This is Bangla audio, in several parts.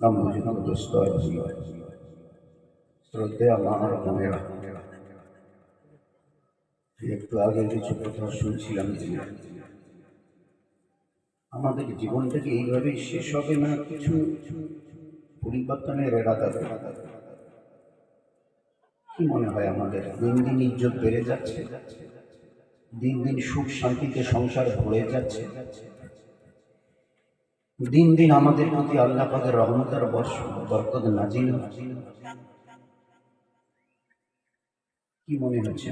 নমস্ত শ্রদ্ধে আমার বোনেরা একটু আগে কিছু কথা শুনছিলাম যে আমাদের জীবনটাকে এইভাবেই শেষ হবে না, কিছু পরিবর্তনের এরাদা কি মনে হয় আমাদের? দিন দিন ইজ্জত বেড়ে যাচ্ছে, দিন দিন সুখ শান্তিতে সংসার ভরে যাচ্ছে। দিন দিন আমাদের প্রতি আল্লাহ পাকের রহমতের বর্ষ বরকত নাজিল। কি মনে হচ্ছে?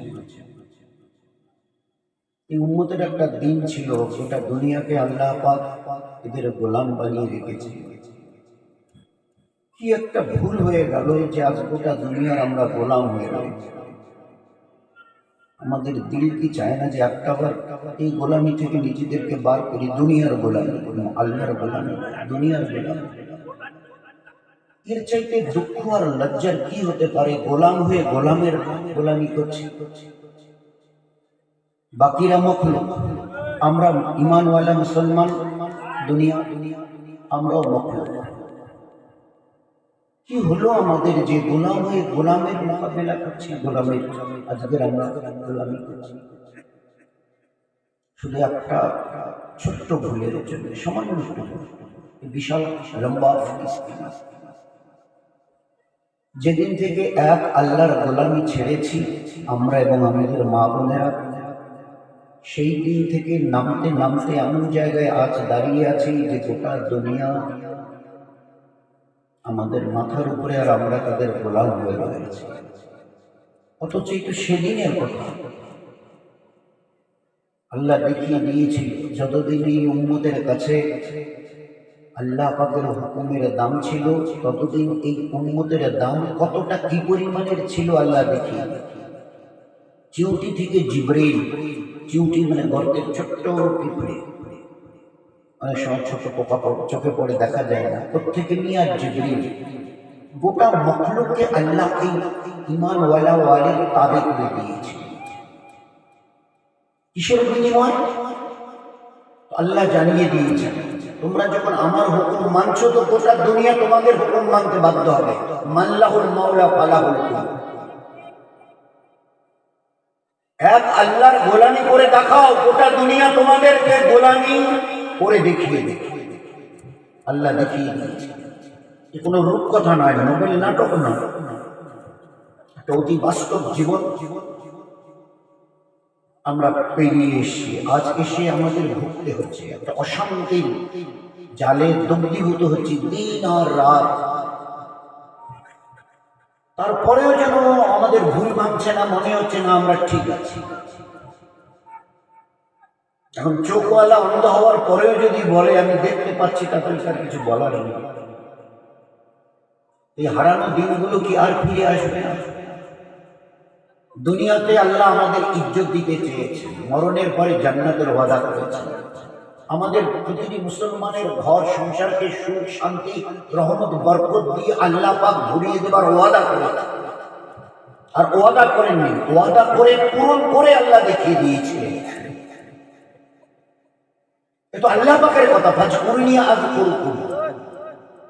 এই উম্মতের একটা দিন ছিল গোটা দুনিয়াকে আল্লাহ পাক এদের গোলাম বানিয়ে রেখেছে। কি একটা ভুল হয়ে গেল যে আজ গোটা দুনিয়ার আমরা গোলাম হয়ে রয়েছি। আমাদের দিল কি চায় না যে একটাবার এই গোলামি থেকে নিজেদেরকে বার করি, দুনিয়ার গোলামি আল্লাহর গোলামি, দুনিয়ার গোলামি। এর চাইতে দুঃখ আর লজ্জার কি হতে পারে? গোলাম হয়ে গোলামের গোলামি করছি। বাকিরা মখলুক। আমরা ইমানওয়ালা মুসলমান, দুনিয়া, আমরাও মখলুক। কি হলো আমাদের যে গোলাম হয়ে গোলামের মোকাবেলা করছি গোলামের? আজকের আমরা গোলামি করছি। শুধু একটা ছোট্ট ভুলের জন্য, সামান্য। বিশাল লম্বা যেদিন থেকে এক আল্লাহর গোলামি ছেড়েছি, আমরা এবং আমাদের মা বোনেরা, সেই দিন থেকে নামতে নামতে এমন জায়গায় আজ দাঁড়িয়ে আছি যে গোটা দুনিয়া আমাদের মাথার উপরে আর আমরা তাদের গোলাম হয়ে রয়েছি। অথচ তো সেদিনের কথা। আল্লাহ দেখিয়ে দিয়েছি, যতদিন এই উম্মতের কাছে আল্লাহ পাকের হুকুমের দাম ছিল, ততদিন এই উম্মতের দাম কতটা, কি পরিমাণের ছিল আল্লাহ দেখিয়ে চিউটি থেকে জিব্রেইল চিউটি মানে গর্তের ছোট্ট পিঁপড়ে। অনেক সময় ছোট পোকা চোখে পড়ে দেখা যায় না। প্রত্যেকে নিয়ে আর জিবরিল। গোটা মখলুককে আল্লাহ এই ইমান ওয়ালা ওয়ালির তাবে করে দিয়েছে। কিসের বিনিময় আল্লাহ জানিয়ে দিয়েছেন, তোমরা যখন আমার হুকুম মানছো, তো গোটা দুনিয়া তোমাদের হুকুম মানতে বাধ্য হবে। মাল্লাহুল মাওলা ফালাহুল। এক আল্লাহর গোলামি করে দেখাও, গোটা দুনিয়া তোমাদেরকে গোলামি করে দেখিয়ে দেবে আল্লাহ দেখিয়ে দিয়েছে এ কোনো রূপ কথা নয়, নোবেল নাটক নয়। একটা অতি বাস্তব জীবন। আমরা পেরিয়ে এসছি। আজ এসে আমাদের ভুগতে হচ্ছে। একটা অশান্তির জালে দগ্ধীভূত হচ্ছে দিন আর রাত। তারপরেও যেন আমাদের ভুল ভাবছে না, মনে হচ্ছে না আমরা ঠিক আছি। এখন চোখওয়ালা অন্ধ হওয়ার পরেও যদি বলে, আমি দেখতে পাচ্ছি তাতে তার কিছু বলার নেই। এই হারানো দিনগুলো কি আর ফিরে আসবে? না দুনিয়াতে আল্লাহ আমাদের ইজ্জত দিতে চেয়েছে মরণের পরে জান্নাতের ওয়াদা করেছে আমাদের প্রতিটি মুসলমানের ঘর, সংসারকে সুখ, শান্তি, রহমত, বরকত দিয়ে আল্লাহ পাক ঘুরিয়ে দেবার ওয়াদা করেছে আর ওয়াদা করেননি, ওয়াদা করে পূরণ করে আল্লাহ দেখিয়ে দিয়েছিলেন এ আল্লাহ পাকের কথা ফাজ করিনি আজ করুন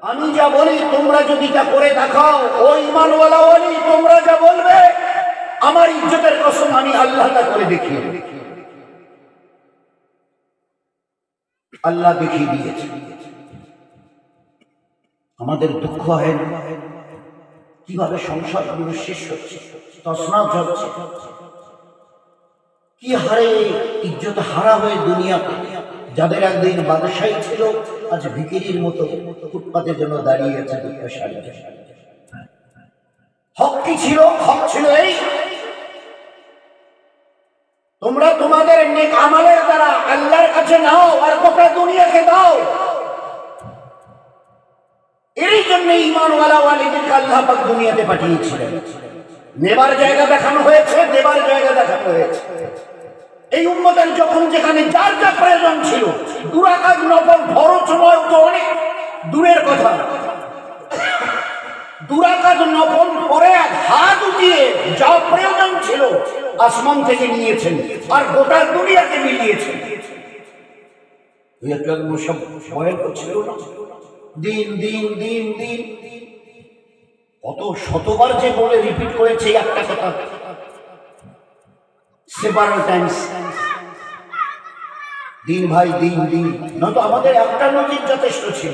আমি যা বলি, তোমরা যদি তা করে দেখাও, ও ইমানওয়ালা বলি তোমরা যা বলবে, আমার ইজ্জতের কসম আমি আল্লাহ তা করে দেখিয়ে আল্লাহ দেখিয়ে দিয়েছে। আমাদের দুঃখ হয় না। কীভাবে সংসারগুলো শেষ হচ্ছে তসনাথ হচ্ছে। কি হারে ইজ্জত হারা হয়ে দুনিয়াতে। যাদের একদিন বাদশাহী ছিল, আজ ভিকিরির মতো ফুটপাতের জন্য দাঁড়িয়ে আছে হক কি ছিল? হক ছিল এই, তোমরা তোমাদের নেক আমলের দ্বারা আল্লাহর কাছে নাও আর গোটা দুনিয়াকে দাও। এরই জন্য ইমানওয়ালা ওয়ালিদেরকে আল্লাহ পাক দুনিয়াতে পাঠিয়েছিলেন। নেবার জায়গা দেখানো হয়েছে, দেবার জায়গা দেখানো হয়েছে। এই উন্মতের যখন যেখানে যার যা প্রয়োজন ছিল দুরাকাজ নফল ভরত সময় তো অনেক দূরের কথা। দুরাকাজ নফল পরে এক হাত উঠিয়ে যা প্রয়োজন ছিল আসমান থেকে নিয়েছেন আর গোটা দুনিয়াকে মিলিয়েছেন। দিন দিন দিন দিন। কত শতবার যে বলে রিপিট করেছে একটা কথা। সেভারাল টাইমস দিন ভাই, দিন দিন। নয়তো আমাদের একটা নদীর যথেষ্ট ছিল।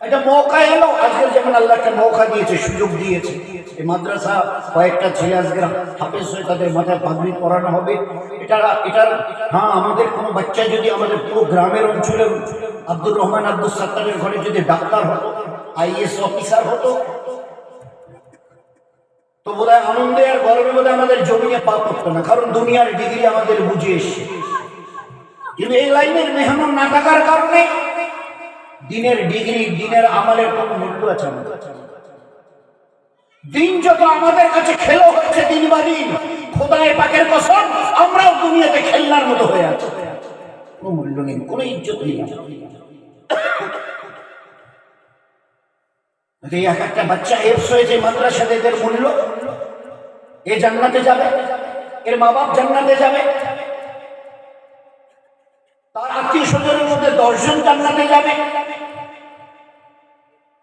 একটা মৌকা এলো। আজকে যেমন আল্লাহ একটা মৌকা দিয়েছে, সুযোগ দিয়েছে। এই মাদ্রাসা কয়েকটা ছেলে আজকে হাফেজ হয়ে তাদের মাথায় পাগড়ি পরানো হবে। এটা এটা হ্যাঁ আমাদের কোনো বাচ্চা যদি আমাদের পুরো গ্রামের অঞ্চলের আব্দুর রহমান আব্দুল সাত্তারের ঘরে যদি ডাক্তার হতো আইএস অফিসার হতো তো বোধ হয় আনন্দে আর গর্বে বোধ আমাদের জমিনে পা পড়তো না, কারণ দুনিয়ার ডিগ্রি আমাদের বুঝে এসছে। কিন্তু এই লাইনের মেহমান না থাকার কারণে দিনের ডিগ্রি, দিনের আমলের কোনো মূল্য আছে দিন যত আমাদের কাছে খেলো হচ্ছে দিন বা দিন, খোদায় পাকের কসম, আমরাও দুনিয়াতে খেলনার মতো হয়ে আছি। কোনো মূল্য নেই, কোনো ইজ্জত নেই। এক একটা বাচ্চা এফস হয়েছে মাদ্রাসাতে এদের মূল্য, এ জান্নাতে যাবে, এর মা বাপ জান্নাতে যাবে। তার আত্মীয় স্বজনের মধ্যে দশজন জান্নাতে যাবে।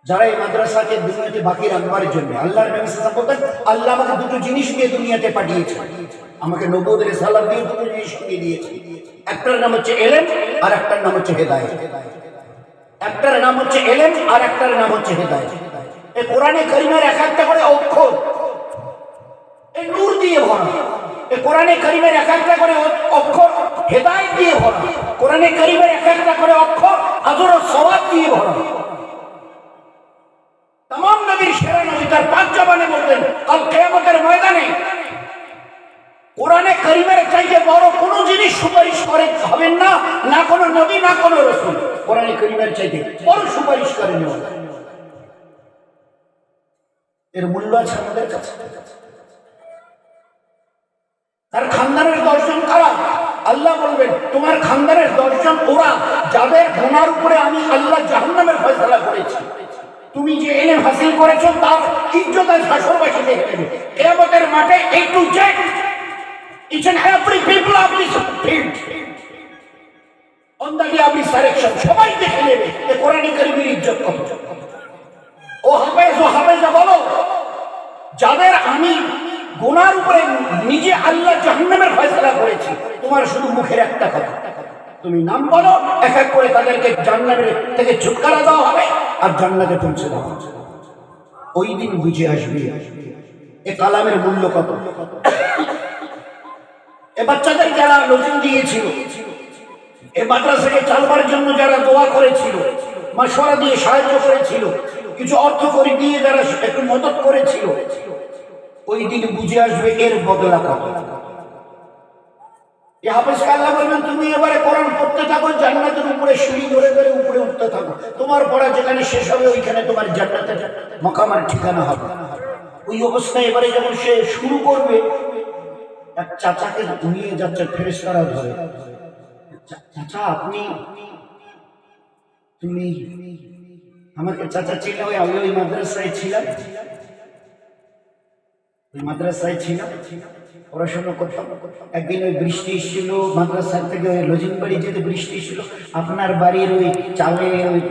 যারা এই মাদ্রাসাকে দুনিয়াতে বাকি রাখবার জন্য, আল্লাহর সাল্লাল্লাহু বলতেন, আল্লাহ আমাকে দুটো জিনিস দিয়ে দুনিয়াতে পাঠিয়েছে। আমাকে নবুয়ত রিসালাত দিয়ে দুটো জিনিস দিয়ে দিয়েছে। একটার নাম হচ্ছে এলেম আর একটার নাম হচ্ছে হেদায়েত। একটার নাম হচ্ছে এলেম আর একটার নাম হচ্ছে হেদায়েত। এই কোরআনে কারিমের এক একটা করে অক্ষর। এই নূর দিয়ে ভরা। এই কোরআনে কারিমের এক একটা করে অক্ষর হেদায়েত দিয়ে ভরা। কোরআনে কারিমের এক একটা করে অক্ষর আদর সওয়াব দিয়ে ভরা। তাম নবীর সেরা নবী তার পাঁচ জবানে বলতেন, কাল কেয়ামতের ময়দানে কোরআনে করিমের চাইতে বড় কোনো জিনিস সুপারিশ করে হবেন না না কোনো নবী, না কোনো রসুল। কোরআনে করিমের চাইতে বড় সুপারিশ করে নেওয়া। এর মূল্য আছে আমাদের কাছে। তার খানদানের দর্শন খারাপ আল্লাহ বলবেন, তোমার খানদানের দর্শন ওরা, যাদের গোনার উপরে আমি আল্লাহ জাহান্নামের ফয়সালা করেছি। তুমি যে এলেম হাসিল করেছ, তার ইজ্জত আজ হাসরবাসী দেখে নেবে কেয়ামতের মাঠে এ to each and every people of this field on the day সবাই দেখে নেবে এ কোরআন কারীমের ইজ্জত কত। ও হাফেজ, ও হাফেজা, বলো। যাদের আমি গোনার উপরে নিজে আল্লাহ জাহান্নামের ফয়সালা করেছি, তোমার শুধু মুখের একটা কথা। তুমি নাম বলো, এক এক করে তাদেরকে জান্নাতের থেকে ছুটকারা দেওয়া হবে আর জান্নাতে পৌঁছে দেওয়া হবে। ওই দিন বুঝে আসবে এ কালামের মূল্য কত। এ বাচ্চাদের যারা নতুন দিয়েছিল, এ মাদ্রাসাকে চালবার জন্য যারা দোয়া করেছিল মাসোয়ারা দিয়ে সাহায্য করেছিল কিছু অর্থ করে দিয়ে যারা একটু মদত করেছিল, ওই দিন বুঝে আসবে এর বদলা কত এই হাফেজকে আল্লাহ বলবেন, তুমি এবারে কোরআন পড়তে থাকো, জান্নাতের উপরে সিঁড়ি ধরে ধরে উপরে উঠতে থাকো। তোমার পড়া যেখানে শেষ হবে, ওইখানে তোমার জান্নাতের মকামার ঠিকানা হবে। ওই অবস্থায় এবারে যখন সে শুরু করবে, এক চাচাকে নিয়ে যাচ্ছে, ফেরেশতারা ধরে। চাচা, আপনি, তুমি আমাকে চাচা ছিল, ওই আমি ওই মাদ্রাসায় ছিলাম। মাদ্রাসায় ছিলাম। পড়াশোনা করতাম। একদিন ওই বৃষ্টি এসেছিল, মাদ্রাসার থেকে ওই লজিং বাড়ি যেতে বৃষ্টি এসেছিল। আপনার বাড়ির ওই চালে ওই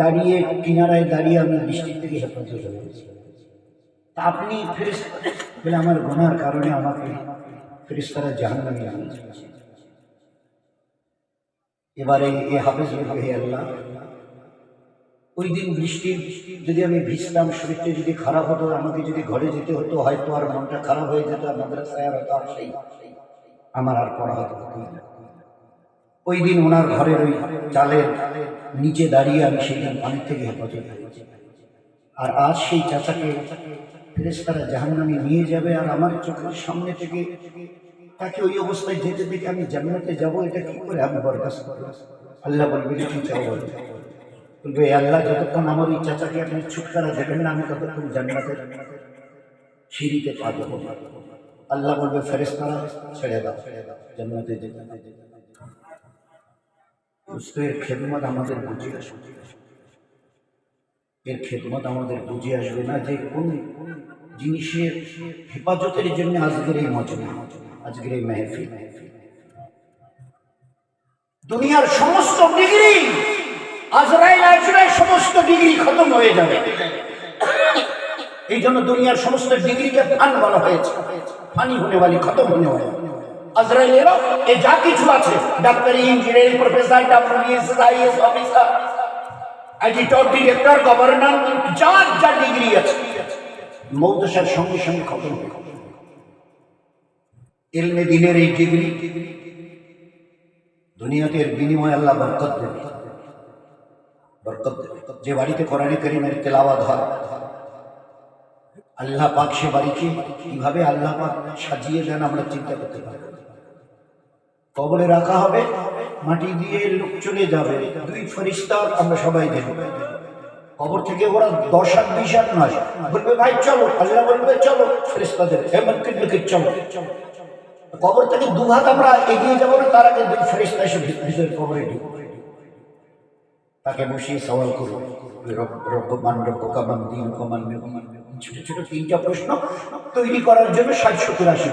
দাঁড়িয়ে, কিনারায় দাঁড়িয়ে আমি বৃষ্টির থেকে হেফাজত হয়েছি তা আপনি ফেরিস বলে আমার গোনার কারণে আমাকে ফেরিস্তারা জাহান নামে এবারে এ হাফেজ হে আল্লাহ ওই দিন বৃষ্টি, যদি আমি ভিজতাম, শরীরটা যদি খারাপ হতো, আমাকে যদি ঘরে যেতে হতো, হয়তো আর মনটা খারাপ হয়ে যেত, আর মাদ্রাসায় হয়তো আর সেই আমার আর পড়া হতো। ওই দিন ওনার ঘরের ওই চালের নিচে দাঁড়িয়ে আমি সেই দিন পানির থেকে হেফাজত আর আজ সেই চাচাকে ফেরেস্তারা জাহান্নামে নিয়ে যাবে, আর আমার চোখের সামনে থেকে তাকে ওই অবস্থায় যেতে দেখে আমি জান্নাতে যাব, এটা কি করে আমি বরদাস্ত করব আল্লাহ বলবে চাও বলবে বলবে "এ আল্লাহ, যতক্ষণ আমার এই চাচাকে আপনি ছুটকারা দেবেন না, আমি ততক্ষণ জান্নাতের সিঁড়িতে পা দেবো। আল্লাহ বলবে ফেরেস্তারা ছেড়ে দাও, জান্নাতে এর খেদমত আমাদের বুঝে আসবে। এর খেদমত আমাদের বুঝে আসবে না যে কোন জিনিসের হেফাজতের জন্য আজকের এই মজমা, আজকের এই মেহফিল। দুনিয়ার সমস্ত ডিগ্রি আজরাইল আজরাইল সমস্ত ডিগ্রি খতম হয়ে যাবে। এই জন্য দুনিয়ার সমস্ত ডিগ্রিকে ফান বলা হয়েছে। ফানি হলে বালি খতম হলে হয় আজরাইলেরও এ যা কিছু আছে। ডাক্তারি, engineering, professor doctor BSS IS officer editor director, governor যা যা ডিগ্রি আছে। মৌদশার সঙ্গে সঙ্গে খতম হয়ে এলমে দিনের এই ডিগ্রি দুনিয়াতে এর বিনিময় আল্লাহ বরকত দেবে। বরকত দেবে যে বাড়িতে কোরআনে করিমের তেলাওয়াত হয়, আল্লাহ পাক সে বাড়িকে কীভাবে আল্লাহ পাক সাজিয়ে দেন আমরা চিন্তা করতে পারি কবরে রাখা হবে, মাটি দিয়ে লোক চলে যাবে, দুই ফরিস্তা আমরা সবাই দেখব। কবর থেকে ওরা দশ হাত বিশ হাত নয়, বলবে, ভাই, চলো। আল্লাহ বলবে, চলো। ফেরিস্তাদের এমন কিন্তু চলো। কবর থেকে দু হাত আমরা এগিয়ে যাব না, তার আগে দুই ফেরিস্তা এসে ভিতরে কবরে ঢুকবে। তাকে বসিয়ে সওয়াল করব রব- রব্বমান রব্বকামান দিন, কমান ছোট ছোট তিনটা প্রশ্ন তৈরি করার জন্য ষাট সত্তর আশি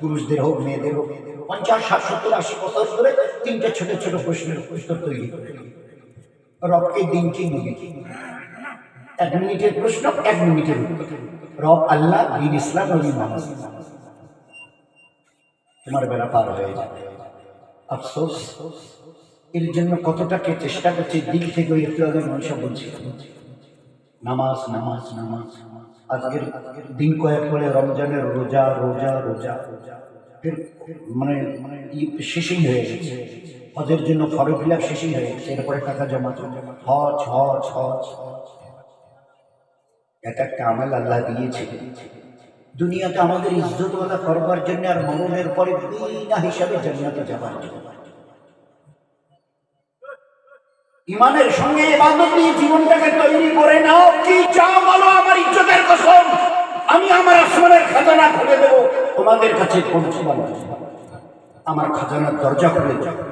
পুরুষদের হোক, মেয়েদের হোক, পঞ্চাশ, ষাট, সত্তর, আশি বছর ধরে তিনটা ছোট ছোট প্রশ্নের উত্তর তৈরি করে রবকে দিন কি নিবে? এক মিনিটের প্রশ্ন, এক মিনিটের উত্তর। রব আল্লাহ, দিন ইসলাম নবী মোহাম্মদ তোমার বেলা পার হয়ে যাবে আফসোস। এর জন্য কতটাকে চেষ্টা করছে দিল থেকে ওই একটু আগে মানুষরা বলছে। নামাজ নামাজ নামাজ। আজকের দিন কয়েক পরে রমজানের রোজা রোজা রোজা। ফের মানে মানে শেষই হয়ে গেছে। হজের জন্য ফর্ম ফিল আপ শেষই হয়ে গেছে। এরপরে টাকা জমা হজ হজ হজ। এক একটা আমল আল্লাহ দিয়েছে। দুনিয়াতে আমাদের ইজ্জতওয়ালা করবার জন্য আর মরণের পরে বিনা হিসাবে জান্নাতে যাবার জন্য। ইমানের সঙ্গে ইবাদত নিয়ে জীবনটাকে তৈরি করে নাও। কি যা বলো আমার ইজ্জতের কসম? আমি আমার আসমানের খাজানা খুলে দেবো। তোমাদের কাছে আমার খাজানার দরজা খুলে দেবো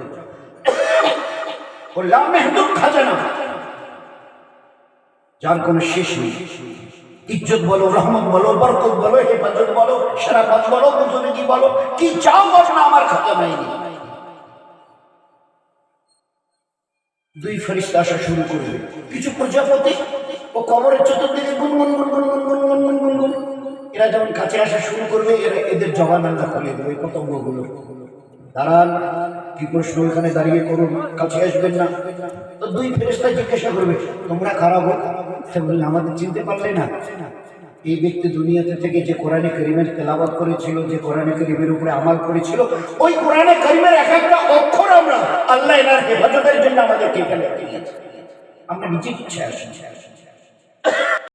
বললাম খাজানা। যার কোনো শেষ নেই। ইজ্জত বলো, রহমত বলো, বরকত বলো, হেফাজত বলো, সেরাফত বলো বুজুর্গি বলো। কি চাও বলো না আমার খাজানায় নেই। দুই ফরিস্ত আসা শুরু করবে। কিছু প্রজাপতি ও কবরের চতুর্দিকে গুনগুন গুনগুন গুনগুন গুনগুন গুনগুন এরা যখন কাছে আসা শুরু করবে, এরা এদের জবান আন্দা খুলে দেবে পতঙ্গগুলো। দাঁড়ান, কি প্রশ্ন ওখানে দাঁড়িয়ে করুন, কাছে আসবেন না। তো দুই ফেরিস্তা জিজ্ঞাসা করবে, তোমরা খারাপ হোক সে বললে, আমাদের চিনতে পারলে না। এই ব্যক্তি দুনিয়াতে থেকে যে কোরআনে করিমের তেলাবাদ করেছিল, যে কোরআনে করিমের উপরে আমাল করেছিল, ওই কোরআনে করিমের এক একটা অক্ষর আমরা আল্লাহ এনার হেফাজতের জন্য আমাদেরকে এখানে আমরা নিজে ইচ্ছা আসি।